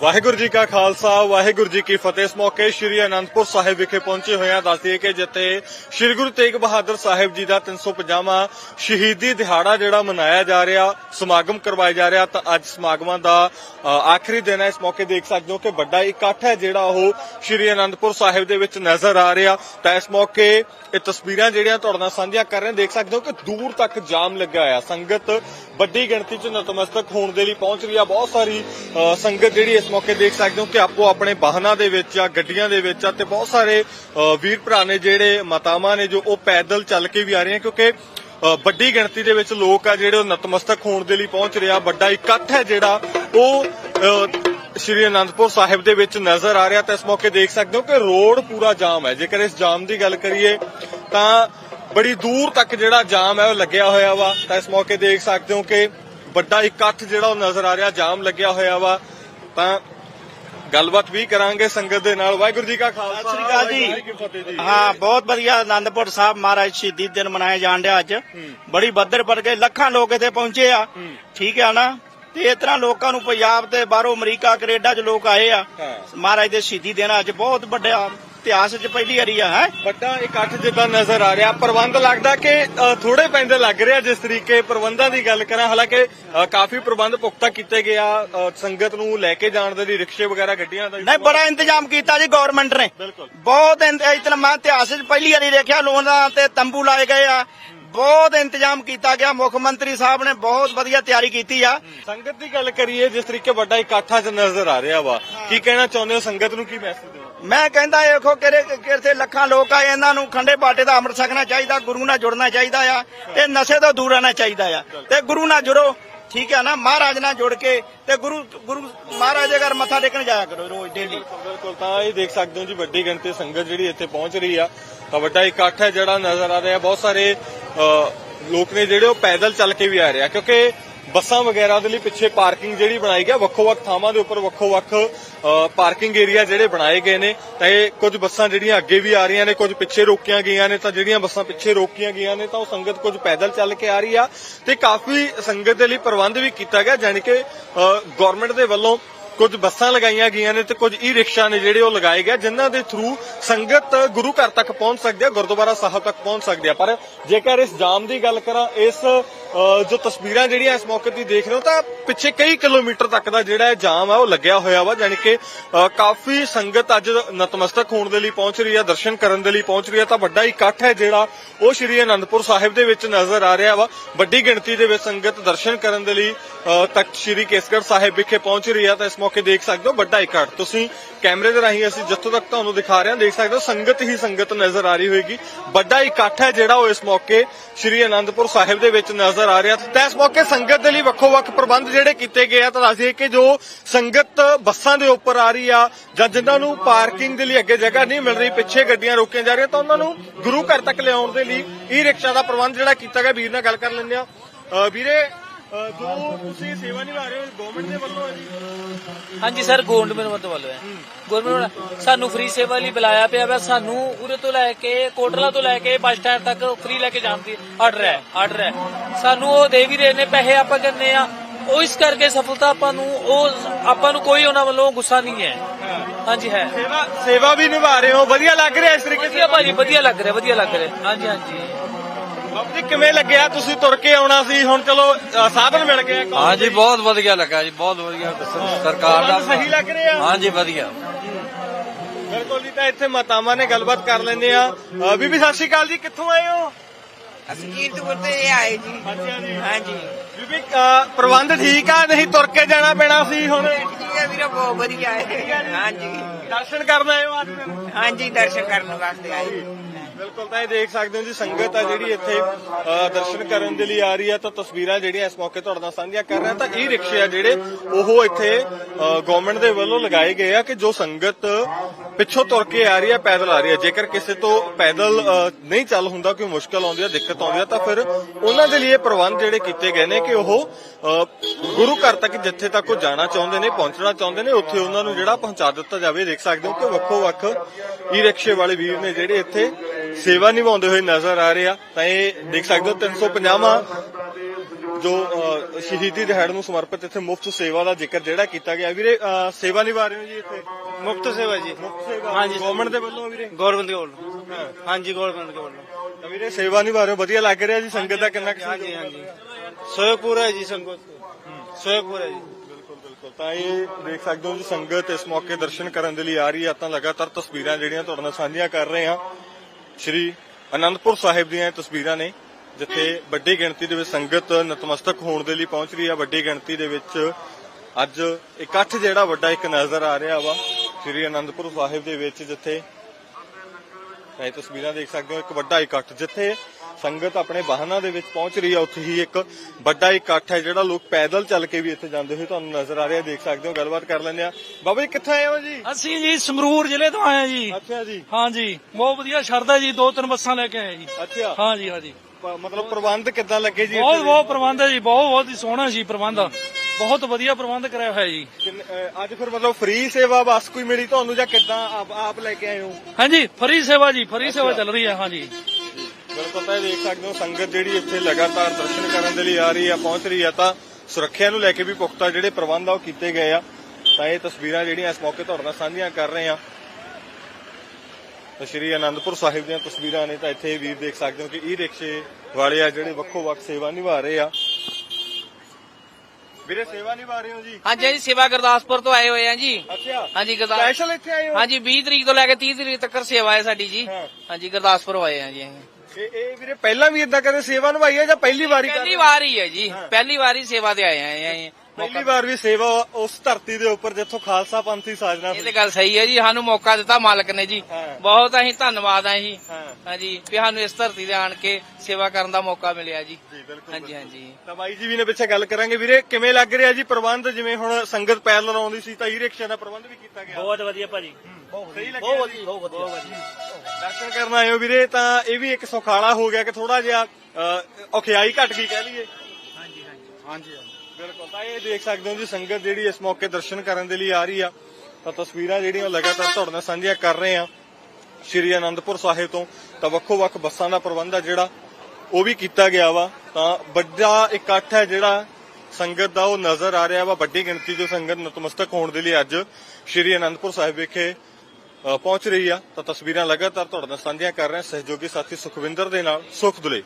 ਵਾਹਿਗੁਰੂ ਜੀ ਕਾ ਖਾਲਸਾ, ਵਾਹਿਗੁਰੂ ਜੀ ਕੀ ਫਤਿਹ। ਇਸ ਮੌਕੇ ਸ੍ਰੀ ਅਨੰਦਪੁਰ ਸਾਹਿਬ ਵਿਖੇ ਪਹੁੰਚੇ ਹੋਏ ਹਾਂ। ਦੱਸਦੀਏ ਕਿ ਜਿੱਥੇ ਸ੍ਰੀ ਗੁਰੂ ਤੇਗ ਬਹਾਦਰ ਸਾਹਿਬ ਜੀ ਦਾ 350ਵਾਂ ਸ਼ਹੀਦੀ ਦਿਹਾੜਾ ਜਿਹੜਾ ਮਨਾਇਆ ਜਾ ਰਿਹਾ, ਸਮਾਗਮ ਕਰਵਾਇਆ ਜਾ ਰਿਹਾ, ਤਾਂ ਅੱਜ ਸਮਾਗਮਾਂ ਦਾ ਆਖਰੀ ਦਿਨ ਹੈ। ਇਸ ਮੌਕੇ ਦੇਖ ਸਕਦੇ ਹੋ ਕਿ ਵੱਡਾ ਇਕੱਠ ਹੈ ਜਿਹੜਾ ਉਹ ਸ੍ਰੀ ਅਨੰਦਪੁਰ ਸਾਹਿਬ ਦੇ ਵਿੱਚ ਨਜ਼ਰ ਆ ਰਿਹਾ। ਤਾਂ ਇਸ ਮੌਕੇ ਇਹ ਤਸਵੀਰਾਂ ਜਿਹੜੀਆਂ ਤੁਹਾਡੇ ਨਾਲ ਸਾਂਝੀਆਂ ਕਰ ਰਹੇ ਦੇਖ ਸਕਦੇ ਹੋ ਕਿ ਦੂਰ ਤੱਕ ਜਾਮ ਲੱਗਾ ਹੋਇਆ। ਸੰਗਤ ਵੱਡੀ ਗਿਣਤੀ 'ਚ ਨਤਮਸਤਕ ਹੋਣ ਦੇ ਲਈ ਪਹੁੰਚ ਰਹੀ ਆ। ਬਹੁਤ ਸਾਰੀ ਸੰਗਤ ਜਿਹੜੀ ਇਸ ਮੌਕੇ ਦੇਖ ਸਕਦੇ ਹੋ ਕਿ ਆਪੋ ਆਪਣੇ ਵਾਹਨਾਂ ਦੇ ਵਿੱਚ ਆ, ਗੱਡੀਆਂ ਦੇ ਵਿੱਚ ਆ ਤੇ ਬਹੁਤ ਸਾਰੇ ਵੀਰ ਭਰਾ ਨੇ ਜਿਹੜੇ ਮਾਤਾਵਾਂ ਨੇ ਜੋ ਉਹ ਪੈਦਲ ਚੱਲ ਕੇ ਵੀ ਆ ਰਹੇ ਆ ਕਿਉਂਕਿ ਵੱਡੀ ਗਿਣਤੀ ਦੇ ਵਿੱਚ ਲੋਕ ਆ ਜਿਹੜੇ ਉਹ ਨਤਮਸਤਕ ਹੋਣ ਦੇ ਲਈ ਪਹੁੰਚ ਰਿਹਾ ਵੱਡਾ ਇਕੱਠ ਹੈ ਜਿਹੜਾ ਉਹ ਸ਼੍ਰੀ ਅਨੰਦਪੁਰ ਸਾਹਿਬ ਦੇ ਵਿੱਚ ਨਜ਼ਰ ਆ ਰਿਹਾ ਤਾਂ ਇਸ ਮੌਕੇ ਦੇਖ ਸਕਦੇ ਹੋ ਕਿ ਰੋਡ ਪੂਰਾ ਜਾਮ ਹੈ। ਜੇਕਰ ਇਸ ਜਾਮ ਦੀ ਗੱਲ ਕਰੀਏ ਤਾਂ ਬੜੀ ਦੂਰ ਤੱਕ ਜਿਹੜਾ ਜਾਮ ਹੈ ਉਹ ਲੱਗਿਆ ਹੋਇਆ ਵਾ। ਤਾਂ ਇਸ ਮੌਕੇ ਦੇਖ ਸਕਦੇ ਹੋ ਕਿ ਵੱਡਾ ਇਕੱਠ ਜਿਹੜਾ ਉਹ ਨਜ਼ਰ ਆ ਰਿਹਾ ਜਾਮ ਲੱਗਿਆ ਹੋਇਆ ਵਾ। ਤਾਂ ਗੱਲਬਾਤ ਵੀ ਕਰਾਂਗੇ ਸੰਗਤ ਦੇ ਨਾਲ। ਵਾਹਿਗੁਰੂ ਜੀ ਕਾ ਖਾਲਸਾ ਸਤਿ ਸ੍ਰੀ ਅਕਾਲ ਜੀ। ਹਾਂ ਬਹੁਤ ਵਧੀਆ ਆਨੰਦਪੁਰ ਸਾਹਿਬ ਮਹਾਰਾਜ ਸ਼ਹੀਦੀ ਦਿਨ ਮਨਾਇਆ ਜਾਣ ਡਿਆ ਅੱਜ। ਬੜੀ ਬੱਦਰ ਭਰ ਕੇ ਲੱਖਾਂ ਲੋਕ ਇੱਥੇ ਪਹੁੰਚੇ ਆ। ਠੀਕ ਆ ਨਾ? ਤੇ ਇਸ ਤਰ੍ਹਾਂ ਲੋਕਾਂ ਨੂੰ ਪੰਜਾਬ ਤੇ ਬਾਹਰੋਂ ਅਮਰੀਕਾ ਕੈਨੇਡਾ ਚ ਲੋਕ ਆਏ ਆ। ਮਹਾਰਾਜ ਦੇ ਸ਼ਹੀਦੀ ਦਿਨ ਅੱਜ। ਬਹੁਤ ਵੱਡਾ ਇਤਿਹਾਸ ਚ ਪਹਿਲੀ ਵਾਰੀ ਆ ਹੈ? ਵੱਡਾ ਇਕੱਠ ਜਿੱਦਾਂ ਨਜ਼ਰ ਆ ਰਿਹਾ ਪ੍ਰਬੰਧ ਲੱਗਦਾ ਕਿ ਥੋੜੇ ਪੈਂਦੇ ਲੱਗ ਰਿਹਾ ਜਿਸ ਤਰੀਕੇ ਪ੍ਰਬੰਧਾਂ ਦੀ ਗੱਲ ਕਰਾਂ। ਹਾਲਾਂਕਿ ਕਾਫੀ ਪ੍ਰਬੰਧ ਪੁਖਤਾ ਕੀਤੇ ਗਏ ਆ ਸੰਗਤ ਨੂੰ ਲੈ ਕੇ ਜਾਣ ਦੇ ਲਈ ਰਿਕਸ਼ੇ ਵਗੈਰਾ ਗੱਡੀਆਂ ਦਾ ਨਹੀਂ ਬੜਾ ਇੰਤਜ਼ਾਮ ਕੀਤਾ ਜੀ ਗਵਰਨਮੈਂਟ ਨੇ। ਬਿਲਕੁਲ। ਬਹੁਤ ਇੰਤ- ਇਤਨਾ ਮੈਂ ਇਤਿਹਾਸ ਚ ਪਹਿਲੀ ਵਾਰੀ ਦੇਖਿਆ ਲੋਨਾਂ ਤੇ ਤੰਬੂ ਲਾਏ ਗਏ ਆ। ਬਹੁਤ ਇੰਤਜ਼ਾਮ ਕੀਤਾ ਗਿਆ ਮੁੱਖ ਮੰਤਰੀ ਸਾਹਿਬ ਨੇ ਬਹੁਤ ਵਧੀਆ ਤਿਆਰੀ ਕੀਤੀ ਆ। ਸੰਗਤ ਦੀ ਗੱਲ ਕਰੀਏ ਜਿਸ ਤਰੀਕੇ ਵੱਡਾ ਇਕੱਠ ਅੱਜ ਨਜ਼ਰ ਆ ਰਿਹਾ ਵਾ ਕੀ ਕਹਿਣਾ ਚਾਹੁੰਦੇ ਹੋ? ਸੰਗਤ ਨੂੰ ਕੀ ਮੈਸੇਜ ਮੈਂ ਕਹਿੰਦਾ ਇਹ ਦੇਖੋ ਕਿਹੜੇ ਕਿਰਥੇ ਲੱਖਾਂ ਲੋਕ ਆਏ, ਇਹਨਾਂ ਨੂੰ ਖੰਡੇ ਬਾਟੇ ਦਾ ਅੰਮ੍ਰਿਤ ਛਕਣਾ ਚਾਹੀਦਾ, ਗੁਰੂ ਨਾਲ ਜੁੜਨਾ ਚਾਹੀਦਾ ਆ ਤੇ ਨਸ਼ੇ ਤੋਂ ਦੂਰ ਰਹਿਣਾ ਚਾਹੀਦਾ ਆ। ਤੇ ਗੁਰੂ ਨਾਲ ਜੁੜੋ, ਠੀਕ ਹੈ ਨਾ? ਮਹਾਰਾਜ ਨਾਲ ਜੁੜ ਕੇ ਤੇ ਗੁਰੂ ਗੁਰੂ ਮਹਾਰਾਜ ਦੇ ਘਰ ਮੱਥਾ ਟੇਕਣ ਜਾਇਆ ਕਰੋ ਰੋਜ਼ ਡੇਲੀ ਬਿਲਕੁਲ, ਤਾਂ ਇਹ ਦੇਖ ਸਕਦੇ ਹੋ ਜੀ, ਵੱਡੀ ਗਿਣਤੀ ਸੰਗਤ ਜਿਹੜੀ ਇੱਥੇ ਪਹੁੰਚ ਰਹੀ ਆ। ਤਾਂ ਵੱਡਾ ਇਕੱਠ ਹੈ ਜਿਹੜਾ ਨਜ਼ਰ ਆ ਰਿਹਾ, ਬਹੁਤ ਸਾਰੇ ਲੋਕ ਨੇ ਜਿਹੜੇ ਉਹ ਪੈਦਲ ਚੱਲ ਕੇ ਵੀ ਆ ਰਹੇ ਆ, ਕਿਉਂਕਿ ਬੱਸਾਂ ਵਗੈਰਾ ਦੇ ਲਈ ਪਿੱਛੇ ਪਾਰਕਿੰਗ ਜਿਹੜੀ ਬਣਾਈ ਗਿਆ ਵੱਖੋ-ਵੱਖ ਥਾਵਾਂ ਦੇ ਉੱਪਰ ਵੱਖੋ-ਵੱਖ ਪਾਰਕਿੰਗ ਏਰੀਆ ਜਿਹੜੇ ਬਣਾਏ ਗਏ ਨੇ। ਤਾਂ ਇਹ ਕੁਝ ਬੱਸਾਂ ਜਿਹੜੀਆਂ ਅੱਗੇ ਵੀ ਆ ਰਹੀਆਂ ਨੇ, ਕੁਝ ਪਿੱਛੇ ਰੋਕੀਆਂ ਗਈਆਂ ਨੇ, ਤਾਂ ਜਿਹੜੀਆਂ ਬੱਸਾਂ ਪਿੱਛੇ ਰੋਕੀਆਂ ਗਈਆਂ ਨੇ, ਤਾਂ ਉਹ ਸੰਗਤ ਕੁਝ ਪੈਦਲ ਚੱਲ ਕੇ ਆ ਰਹੀ ਆ। ਤੇ ਕਾਫੀ ਸੰਗਤ ਦੇ ਲਈ ਪ੍ਰਬੰਧ ਵੀ ਕੀਤਾ ਗਿਆ, ਜਾਣੀ ਕਿ ਗਵਰਨਮੈਂਟ ਦੇ ਵੱਲੋਂ ਕੁਝ ਬੱਸਾਂ ਲਗਾਈਆਂ ਗਈਆਂ ਨੇ ਤੇ ਕੁਝ ਈ ਰਿਕਸ਼ਾ ਨੇ ਜਿਹੜੇ ਉਹ ਲਗਾਏ ਗਏ ਜਿਨ੍ਹਾਂ ਦੇ ਥਰੂ ਸੰਗਤ ਗੁਰੂ ਘਰ ਤੱਕ ਪਹੁੰਚ ਸਕਦੀ ਹੈ ਗੁਰਦੁਆਰਾ ਸਾਹਿਬ ਤੱਕ ਪਹੁੰਚ ਸਕਦੀ ਹੈ ਪਰ ਜੇਕਰ ਇਸ ਜਾਮ ਦੀ ਗੱਲ ਕਰਾਂ, ਇਸ ਜੋ ਤਸਵੀਰਾਂ ਜਿਹੜੀਆਂ ਇਸ ਮੌਕੇ ਦੀ ਦੇਖ ਰਹੇ ਹੋ ਤਾਂ ਪਿੱਛੇ ਕਈ ਕਿਲੋਮੀਟਰ ਤੱਕ ਦਾ ਜਿਹੜਾ ਇਹ ਜਾਮ ਆ ਉਹ ਲੱਗਿਆ ਹੋਇਆ ਵਾ ਯਾਨੀ ਕਿ ਕਾਫੀ ਸੰਗਤ ਅੱਜ ਨਤਮਸਤਕ ਹੋਣ ਦੇ ਲਈ ਪਹੁੰਚ ਰਹੀ ਹੈ ਦਰਸ਼ਨ ਕਰਨ ਦੇ ਲਈ ਪਹੁੰਚ ਰਹੀ ਹੈ ਤਾਂ ਵੱਡਾ ਇਕੱਠ ਹੈ ਜਿਹੜਾ ਉਹ ਸ਼੍ਰੀ ਅਨੰਦਪੁਰ ਸਾਹਿਬ ਦੇ ਵਿੱਚ ਨਜ਼ਰ ਆ ਰਿਹਾ ਵਾ। ਵੱਡੀ ਗਿਣਤੀ ਦੇ ਵਿੱਚ ਸੰਗਤ ਦਰਸ਼ਨ ਕਰਨ ਦੇ ਲਈ ਅ, ਤਖਤ ਸ਼੍ਰੀ ਕੇਸਗੜ੍ਹ ਸਾਹਿਬ ਵਿਖੇ ਪਹੁੰਚ ਰਹੀ ਹੈ ਤਾਂ ਇਸ ਮੌਕੇ ਦੇਖ ਸਕਦੇ ਹੋ ਵੱਡਾ ਇਕੱਠ। ਤੁਸੀਂ ਕੈਮਰੇ ਦੇ ਰਾਹੀਂ ਅਸੀਂ ਜਿੱਥੋਂ ਤੱਕ ਤੁਹਾਨੂੰ ਦਿਖਾ ਰਹੇ ਹਾਂ ਦੇਖ ਸਕਦੇ ਹੋ ਸੰਗਤ ਹੀ ਸੰਗਤ ਨਜ਼ਰ ਆ ਰਹੀ ਹੋਏਗੀ। ਵੱਡਾ ਇਕੱਠ ਹੈ ਜਿਹੜਾ ਉਹ ਇਸ ਮੌਕੇ ਸ਼੍ਰੀ ਅਨੰਦਪੁਰ ਸਾਹਿਬ ਦੇ ਵਿੱਚ ਨਜ਼ਰ ਆ ਰਿਹਾ। ਤਾਂ ਇਸ ਮੌਕੇ ਸੰਗਤ ਦੇ ਲਈ ਵੱਖੋ-ਵੱਖ ਪ੍ਰਬੰਧ ਜਿਹੜੇ ਕੀਤੇ ਗਏ ਆ। ਤਾਂ ਦੱਸਦੇ ਕਿ ਜੋ ਸੰਗਤ ਬੱਸਾਂ ਦੇ ਉੱਪਰ ਆ ਰਹੀ ਆ ਜਾਂ ਜਿਨ੍ਹਾਂ ਨੂੰ ਪਾਰਕਿੰਗ ਦੇ ਲਈ ਅੱਗੇ ਜਗ੍ਹਾ ਨਹੀਂ ਮਿਲ ਰਹੀ, ਪਿੱਛੇ ਗੱਡੀਆਂ ਰੋਕੀਆਂ ਜਾ ਰਹੀਆਂ, ਤਾਂ ਉਹਨਾਂ ਨੂੰ ਗੁਰੂ ਘਰ ਤੱਕ ਲਿਆਉਣ ਦੇ ਲਈ ਈ ਰਿਕਸ਼ਾ ਦਾ ਪ੍ਰਬੰਧ ਜਿਹੜਾ ਕੀਤਾ ਗਿਆ। ਵੀਰ ਨਾਲ ਗੱਲ ਕਰ ਲੈਂਦੇ ਆ ਵੀਰੇ ਜੋ ਤੁਸੀਂ ਸੇਵਾ ਨਿਭਾ ਰਹੇ ਹੋ ਗਵਰਨਮੈਂਟ ਦੇ ਵੱਲੋਂ ਹੈ ਜੀ? ਹਾਂਜੀ ਸਰ ਗਵਰਨਮੈਂਟ ਵੱਲੋਂ ਹੈ। ਗਵਰਨਮੈਂਟ ਸਾਨੂੰ ਫ੍ਰੀ ਸੇਵਾ ਲਈ ਬੁਲਾਇਆ ਪਿਆ ਵਾ। ਸਾਨੂੰ ਉਰੇ ਤੋਂ ਲੈ ਕੇ ਕੋਟਲਾ ਤੋਂ ਲੈ ਕੇ ਬੱਸ ਸਟੈਂਡ ਤੱਕ ਫ੍ਰੀ ਲੈ ਕੇ ਜਾਣ ਦੀ ਆਰਡਰ ਹੈ ਆਰਡਰ ਹੈ। ਸਾਨੂੰ ਉਹ ਦੇ ਵੀ ਰਹੇ ਨੇ ਪੈਸੇ ਆਪਾਂ ਕਰਨੇ ਆ ਉਹ ਇਸ ਕਰਕੇ ਸਫਲਤਾ ਆਪਾਂ ਨੂੰ ਉਹ ਆਪਾਂ ਨੂੰ ਕੋਈ ਉਹਨਾਂ ਵੱਲੋਂ ਗੁੱਸਾ ਨਹੀਂ ਹੈ। ਹਾਂਜੀ ਹੈ। ਸੇਵਾ ਸੇਵਾ ਵੀ ਨਿਭਾ ਰਹੇ ਹੋ। ਵਧੀਆ ਲੱਗ ਰਿਹਾ ਇਸ ਤਰੀਕੇ ਵਧੀਆ ਭਾਜੀ ਵਧੀਆ ਲੱਗ ਰਿਹਾ ਵਧੀਆ ਲੱਗ ਰਿਹਾ। ਹਾਂਜੀ ਹਾਂਜੀ। ਜੀ ਕਿਵੇਂ ਲੱਗਿਆ? ਤੁਸੀਂ ਤੁਰ ਕੇ ਆਉਣਾ ਸੀ ਹੁਣ ਚਲੋ ਅ, ਸਾਧਨ ਮਿਲ ਗਏ ਹਾਂਜੀ ਬਹੁਤ ਵਧੀਆ ਲੱਗਾ ਜੀ ਬਹੁਤ ਵਧੀਆ ਸ- ਸਰਕਾਰ ਦਾ ਸਹੀ ਲੱਗ ਰਿਹਾ? ਹਾਂਜੀ ਵਧੀਆ। ਬਿਲਕੁਲ ਜੀ ਤਾਂ ਇੱਥੇ ਮਾਤਾਵਾਂ ਨੇ ਗੱਲਬਾਤ ਕਰ ਲੈਂਦੇ ਆ। ਅ, ਬੀਬੀ ਸਤਿ ਸ਼੍ਰੀ ਅਕਾਲ ਜੀ ਕਿੱਥੋਂ ਆਏ ਹੋ? ਅਸੀਂ ਕੀਰਤਪੁਰ ਤੇ ਆਏ ਜੀ। ਜੀ ਹਾਂਜੀ। ਬੀਬੀ ਅ, ਪ੍ਰਬੰਧ ਠੀਕ ਆ? ਨਹੀਂ ਤੁਰ ਕੇ ਜਾਣਾ ਪੈਣਾ ਸੀ ਹੁਣ? ਵੀਰਾ ਬਹੁਤ ਵਧੀਆ ਹੈ। ਹਾਂਜੀ ਦਰਸ਼ਨ ਕਰਨ ਆਏ ਹੋ ਅੱਜ? ਫਿਰ? ਹਾਂਜੀ ਦਰਸ਼ਨ ਕਰਨ ਵਾਸਤੇ ਆਏ। ਬਿਲਕੁਲ, ਤਾਂ ਇਹ ਦੇਖ ਸਕਦੇ ਹੋ ਜੀ, ਸੰਗਤ ਆ ਜਿਹੜੀ ਇੱਥੇ ਦਰਸ਼ਨ ਕਰਨ ਦੇ ਲਈ ਆ ਰਹੀ ਹੈ, ਤਾਂ ਤਸਵੀਰਾਂ ਜਿਹੜੀਆਂ ਇਸ ਮੌਕੇ ਤੁਹਾਡੇ ਨਾਲ ਸਾਂਝੀਆਂ ਕਰ ਰਹੇ ਤਾਂ ਇਹ ਰਿਕਸ਼ੇ ਆ ਜਿਹੜੇ, ਉਹ ਇੱਥੇ ਗਵਰਨਮੈਂਟ ਦੇ ਵੱਲੋਂ ਲਗਾਏ ਗਏ ਆ ਕਿ ਜੋ ਸੰਗਤ ਪਿੱਛੋਂ ਤੁਰ ਕੇ ਆ ਰਹੀ ਆ ਪੈਦਲ ਆ ਰਹੀ ਆ ਜੇਕਰ ਕਿਸੇ ਤੋਂ ਪੈਦਲ ਨਹੀਂ ਚੱਲ ਹੁੰਦਾ, ਕੋਈ ਮੁਸ਼ਕਲ ਆਉਂਦੀ ਆ ਦਿੱਕਤ ਆਉਂਦੀ ਹੈ, ਤਾਂ ਫਿਰ ਉਹਨਾਂ ਦੇ ਲਈ ਇਹ ਪ੍ਰਬੰਧ ਜਿਹੜੇ ਕੀਤੇ ਗਏ ਨੇ ਕਿ ਉਹ ਗੁਰੂ ਘਰ ਤੱਕ ਜਿੱਥੇ ਤੱਕ ਉਹ ਜਾਣਾ ਚਾਹੁੰਦੇ ਨੇ, ਪਹੁੰਚਣਾ ਚਾਹੁੰਦੇ ਨੇ, ਉੱਥੇ ਉਹਨਾਂ ਨੂੰ ਜਿਹੜਾ ਪਹੁੰਚਾ ਦਿੱਤਾ ਜਾਵੇ। ਦੇਖ ਸਕਦੇ ਹੋ ਕਿ ਵੱਖੋ ਵੱਖ ਈ ਰਿਕਸ਼ੇ ਵਾਲੇ ਵੀਰ ਨੇ ਜਿਹੜੇ ਇੱਥੇ ਸੇਵਾ ਨਿਭਾਉਂਦੇ ਹੋਏ ਨਜ਼ਰ ਆ ਰਹੇ ਆ। ਤਾਂ ਇਹ ਦੇਖ ਸਕਦੇ ਹੋ 350ਵਾਂ ਜੋ ਸ਼ਹੀਦੀ ਦਿਹਾੜੇ ਨੂੰ ਸਮਰਪਿਤ ਇੱਥੇ ਮੁਫਤ ਸੇਵਾ ਦਾ ਜ਼ਿਕਰ ਜਿਹੜਾ ਕੀਤਾ ਗਿਆ। ਵੀਰੇ ਸੇਵਾ ਨਿਭਾ ਰਹੇ ਹੋ ਜੀ ਇੱਥੇ? ਮੁਫਤ ਸੇਵਾ ਜੀ। ਮੁਫਤ ਸੇਵਾ। ਹਾਂਜੀ। ਗਵਰਨਮੈਂਟ ਦੇ ਵੱਲੋਂ ਵੀਰੇ? ਗੌਰਮੈਂਟ ਦੇ ਵੱਲੋਂ। ਹਾਂਜੀ ਗੌਰਮੈਂਟ ਦੇ ਵੱਲੋਂ। ਤਾਂ ਵੀਰੇ ਸੇਵਾ ਨਿਭਾ ਰਹੇ ਹੋ। ਵਧੀਆ ਲੱਗ ਰਿਹਾ ਜੀ ਸੰਗਤ ਦਾ ਕਿੰਨਾ ਕੁ ਹਾਂਜੀ ਹਾਂਜੀ ਸਹਿਯੋਗ ਪੂਰਾ ਹੈ ਜੀ ਸੰਗਤ ਸਹਿਯੋਗ ਪੂਰਾ ਹੈ ਜੀ। ਤਾਂ ਇਹ ਦੇਖ ਸਕਦੇ ਹੋ ਜੀ ਸੰਗਤ ਇਸ ਮੌਕੇ ਦਰਸ਼ਨ ਕਰਨ ਦੇ ਲਈ ਆ ਰਹੀ ਹੈ। ਤਾਂ ਲਗਾਤਾਰ ਤਸਵੀਰਾਂ ਜਿਹੜੀਆਂ ਤੁਹਾਡੇ ਨਾਲ ਸਾਂਝੀਆਂ ਕਰ ਰਹੇ ਹਾਂ। ਸ਼੍ਰੀ ਅਨੰਦਪੁਰ ਸਾਹਿਬ ਦੀਆਂ ਤਸਵੀਰਾਂ ਨੇ, ਜਿੱਥੇ ਵੱਡੀ ਗਿਣਤੀ ਦੇ ਵਿੱਚ ਸੰਗਤ ਨਤਮਸਤਕ ਹੋਣ ਦੇ ਲਈ ਪਹੁੰਚ ਰਹੀ ਹੈ ਵੱਡੀ ਗਿਣਤੀ ਦੇ ਵਿੱਚ ਅੱਜ ਇਕੱਠ ਜਿਹੜਾ ਵੱਡਾ ਇੱਕ ਨਜ਼ਰ ਆ ਰਿਹਾ ਵਾ, ਸ਼੍ਰੀ ਅਨੰਦਪੁਰ ਸਾਹਿਬ ਦੇ ਵਿੱਚ, ਜਿੱਥੇ ਇਹ ਤਸਵੀਰਾਂ ਦੇਖ ਸਕਦੇ ਹੋ, ਇੱਕ ਵੱਡਾ ਇਕੱਠ, ਜਿੱਥੇ ਸੰਗਤ ਆਪਣੇ ਵਾਹਨਾਂ ਦੇ ਵਿੱਚ ਪਹੁੰਚ ਰਹੀ ਹੈ ਉੱਥੇ ਹੀ ਇੱਕ ਵੱਡਾ ਇਕੱਠ ਹੈ ਜਿਹੜਾ ਲੋਕ ਪੈਦਲ ਚੱਲ ਕੇ ਵੀ ਇੱਥੇ ਜਾਂਦੇ ਹੋਏ ਤੁਹਾਨੂੰ ਨਜ਼ਰ ਆ ਰਿਹਾ ਦੇਖ ਸਕਦੇ ਹੋ ਗੱਲਬਾਤ ਕਰ ਲੈਂਦੇ ਆ। ਬਾਬਾ ਜੀ ਕਿੱਥੇ ਆਏ ਹੋ ਜੀ? ਅਸੀਂ ਜੀ ਸੰਗਰੂਰ ਜ਼ਿਲ੍ਹੇ ਤੋਂ ਆਏ ਹਾਂ ਜੀ। ਅੱਛਾ ਜੀ। ਹਾਂਜੀ ਬਹੁਤ ਵਧੀਆ ਸ਼ਰਦਾ ਜੀ ਦੋ ਤਿੰਨ ਬੱਸਾਂ ਲੈ ਕੇ ਆਏ ਜੀ। ਅੱਛਾ। ਹਾਂਜੀ ਹਾਂਜੀ। ਪ- ਮਤਲਬ ਪ੍ਰਬੰਧ ਕਿੱਦਾਂ ਲੱਗੇ ਜੀ ਬਹੁਤ? ਬਹੁਤ ਪ੍ਰਬੰਧ ਹੈ ਜੀ ਬਹੁਤ ਬਹੁਤ ਹੀ ਸੋਹਣਾ ਜੀ ਪ੍ਰਬੰਧ ਬਹੁਤ ਵਧੀਆ ਪ੍ਰਬੰਧ ਕਰਿਆ ਹੋਇਆ ਜੀ। ਅੱਜ ਫਿਰ ਮਤਲਬ ਫ੍ਰੀ ਸੇਵਾ ਬੱਸ ਕੋਈ ਮਿਲੀ ਤੁਹਾਨੂੰ ਜਾਂ ਕਿੱਦਾਂ ਆਪ ਆਪ ਲੈ ਕੇ ਆਏ ਹੋ? ਹਾਂਜੀ ਫਰੀ ਸੇਵਾ ਜੀ ਫਰੀ ਸੇਵਾ ਚੱਲ ਰਹੀ ਹੈ ਹਾਂਜੀ। ਬਿਲਕੁਲ ਤਾਂ ਇਹ ਦੇਖ ਸਕਦੇ ਹੋ, ਸੰਗਤ ਜਿਹੜੀ ਇੱਥੇ ਲਗਾਤਾਰ ਦਰਸ਼ਨ ਕਰਨ ਦੇ ਲਈ ਆ ਰਹੀ ਹੈ ਪਹੁੰਚ ਰਹੀ ਆ, ਤਾਂ ਸੁਰੱਖਿਆ ਨੂੰ ਲੈ ਕੇ ਵੀ ਪੁਖਤਾ ਜਿਹੜੇ ਪ੍ਰਬੰਧ ਆ ਉਹ ਕੀਤੇ ਗਏ ਆ। ਤਾਂ ਇਹ ਤਸਵੀਰਾਂ ਜਿਹੜੀਆਂ ਇਸ ਮੌਕੇ ਤੁਹਾਡੇ ਨਾਲ ਸਾਂਝੀਆਂ ਕਰ ਰਹੇ ਆ। ਤਾਂ ਸ਼੍ਰੀ ਅਨੰਦਪੁਰ ਸਾਹਿਬ ਦੀਆਂ ਤਸਵੀਰਾਂ ਨੇ ਤਾਂ ਇੱਥੇ ਵੀਰ ਦੇਖ ਸਕਦੇ ਹੋ ਕਿ ਈ ਰਿਕਸ਼ੇ ਵਾਲੇ ਆ ਜਿਹੜੇ ਵੱਖੋ ਵੱਖ ਸੇਵਾ ਨਿਭਾ ਰਹੇ ਆ। ਵੀਰੇ ਸੇਵਾ ਨਿਭਾ ਰਹੇ ਹੋ ਜੀ? ਹਾਂਜੀ ਜੀ ਸੇਵਾ ਗੁਰਦਾਸਪੁਰ ਤੋਂ ਆਏ ਹੋਏ ਆ ਜੀ। ਅੱਛਾ। ਹਾਂਜੀ ਗੁਰਦਾਸ ਸਪੈਸ਼ਲ ਇੱਥੇ ਆਏ ਹੋ? ਹਾਂਜੀ 20 ਤਰੀਕ ਤੋਂ ਲੈ ਕੇ 30 ਤਰੀਕ ਤੱਕ ਸੇਵਾ ਹੈ ਸਾਡੀ ਜੀ। ਹਾਂ। ਹਾਂਜੀ ਗੁਰਦਾਸਪੁਰ ਆਏ ਆ ਜੀ ਅਸੀਂ। ਇਹ ਇਹ ਵੀਰੇ ਪਹਿਲਾਂ ਵੀ ਇਦਾਂ ਕਦੇ ਸੇਵਾ ਨਿਭਾਈ ਹੈ ਜਾਂ ਪਹਿਲੀ ਵਾਰੀ ਕਰ ਰਹੇ ਪਹਿਲੀ ਹੋ? ਵਾਰ ਹੀ ਹੈ ਜੀ। ਪਹਿਲੀ ਵਾਰ ਹੀ ਸੇਵਾ ਤੇ ਆਏ ਆ ਅਸੀਂ। ਪਹਿਲੀ ਵਾਰ ਵੀ ਸੇਵਾ ਉਸ ਧਰਤੀ ਦੇ ਉੱਪਰ ਜਿੱਥੋਂ ਖਾਲਸਾ ਪੰਥੀ ਸਾਜਨਾ ਇਹ ਤੇ ਗੱਲ ਸਹੀ ਹੈ ਜੀ ਸਾਨੂੰ ਮੌਕਾ ਦਿੱਤਾ ਮਾਲਕ ਨੇ ਜੀ। ਹਾਂ। ਬਹੁਤ ਅਸੀਂ ਧੰਨਵਾਦ ਆ ਜੀ। ਹਾਂ। ਹਾਂਜੀ ਵੀ ਸਾਨੂੰ ਇਸ ਧਰਤੀ ਤੇ ਆਣ ਕੇ ਸੇਵਾ ਕਰਨ ਦਾ ਮੌਕਾ ਮਿਲਿਆ ਜੀ। ਜੀ ਬਿਲਕੁਲ ਹਾਂਜੀ ਹਾਂਜੀ। ਤਾਂ ਬਾਈ ਜੀ ਵੀ ਨੇ ਪਿੱਛੇ ਗੱਲ ਕਰਾਂਗੇ। ਵੀਰੇ ਕਿਵੇਂ ਲੱਗ ਰਿਹਾ ਜੀ ਪ੍ਰਬੰਧ? ਜਿਵੇਂ ਹੁਣ ਸੰਗਤ ਪੈਦਲ ਆਉਂਦੀ ਸੀ ਤਾਂ ਈ ਰਿਕਸ਼ਾ ਦਾ ਪ੍ਰਬੰਧ ਵੀ ਕੀਤਾ ਗਿਆ। ਬਹੁਤ ਵਧੀਆ ਭਾਜੀ। ਸਹੀ ਲੱਗਿਆ ਬਹੁਤ ਵਧੀਆ। ਬਹੁਤ ਵਧੀਆ। ਦਰਸ਼ਨ ਕਰਨ ਆਏ ਹੋ ਵੀਰੇ ਤਾਂ ਇਹ ਵੀ ਇੱਕ ਸੁਖਾਲਾ ਹੋ ਗਿਆ ਕਿ ਥੋੜਾ ਜਿਹਾ ਅ, ਔਖਿਆਈ ਘਟ ਗਈ ਕਹਿ ਲਈਏ। ਹਾਂਜੀ ਹਾਂਜੀ। ਬਿਲਕੁਲ। ਤਾਂ ਇਹ ਦੇਖ ਸਕਦੇ ਹੋ ਜੀ, ਸੰਗਤ ਜਿਹੜੀ ਇਸ ਮੌਕੇ ਦਰਸ਼ਨ ਕਰਨ ਦੇ ਲਈ ਆ ਰਹੀ ਆ। ਤਾਂ ਤਸਵੀਰਾਂ ਜਿਹੜੀਆਂ ਲਗਾਤਾਰ ਤੁਹਾਡੇ ਨਾਲ ਸਾਂਝੀਆਂ ਕਰ ਰਹੇ ਆ। ਸ਼੍ਰੀ ਅਨੰਦਪੁਰ ਸਾਹਿਬ ਤੋਂ। ਤਾਂ ਵੱਖੋ ਵੱਖ ਬੱਸਾਂ ਦਾ ਪ੍ਰਬੰਧ ਆ ਜਿਹੜਾ, ਉਹ ਵੀ ਕੀਤਾ ਗਿਆ ਵਾ। ਤਾਂ ਵੱਡਾ ਇਕੱਠ ਹੈ ਜਿਹੜਾ ਸੰਗਤ ਦਾ, ਉਹ ਨਜ਼ਰ ਆ ਰਿਹਾ ਵਾ। ਵੱਡੀ ਗਿਣਤੀ ਜੋ ਸੰਗਤ ਨਤਮਸਤਕ ਹੋਣ ਦੇ ਲਈ ਅੱਜ ਸ਼੍ਰੀ ਅਨੰਦਪੁਰ ਸਾਹਿਬ ਵਿਖੇ ਪਹੁੰਚ ਰਹੀ ਆ। ਤਾਂ ਤਸਵੀਰਾਂ ਲਗਾਤਾਰ ਤੁਹਾਡੇ ਨਾਲ ਸਾਂਝੀਆਂ ਕਰ ਰਹੇ ਹਾਂ। ਸਹਿਯੋਗੀ ਸਾਥੀ ਸੁਖਵਿੰਦਰ ਦੇ ਨਾਲ, ਸੁਖ ਦੁਲੇ।